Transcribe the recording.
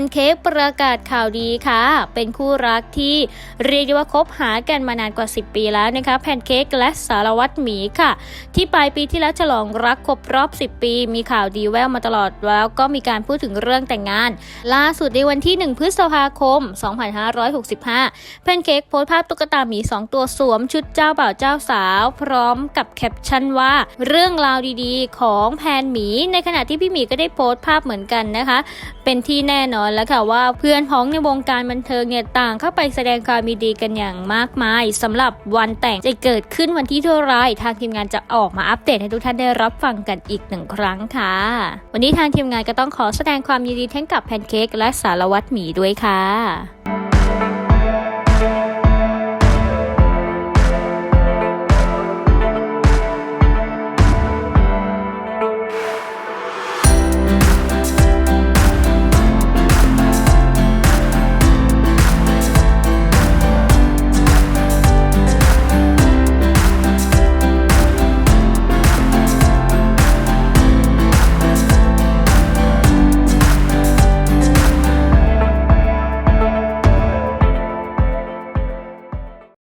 นเค้กประกาศข่าวดีค่ะ เป็นคู่รักที่เรียกได้ว่าคบหากันมานานกว่า 10 ปีแล้วนะคะ แพนเค้กและสารวัตรหมีค่ะ ที่ปลายปีที่แล้วฉลองรักครบรอบ 10 ปี มีข่าวดีแววมาตลอดแล้วก็มีการพูดถึงเรื่องแต่งงาน ล่าสุดในวันที่ 1 พฤษภาคม 2565 แพนเค้กโพสต์ภาพตุ๊กตาหมี 2 ตัวสวมชุดเจ้าบ่าวเจ้าสาว พร้อมกับแคปชั่นว่าเรื่องราวดีๆ ของแพนหมี ในขณะที่พี่หมีก็ได้โพสต์ภาพเหมือนกันนะคะ เป็นที่แน่นอนแล้วค่ะว่าเพื่อนพ้องในวงการบันเทิงเนี่ยต่างเข้าไปแสดงความมีดีกันอย่างมากมายสำหรับวันแต่งจะเกิดขึ้นวันที่เท่าไรทางทีมงานจะออกมาอัปเดตให้ทุกท่านได้รับฟังกันอีกหนึ่งครั้งค่ะ วันนี้ทางทีมงานก็ต้องขอแสดงความยินดีทั้งกับแพนเค้กและสารวัตรหมีด้วยค่ะ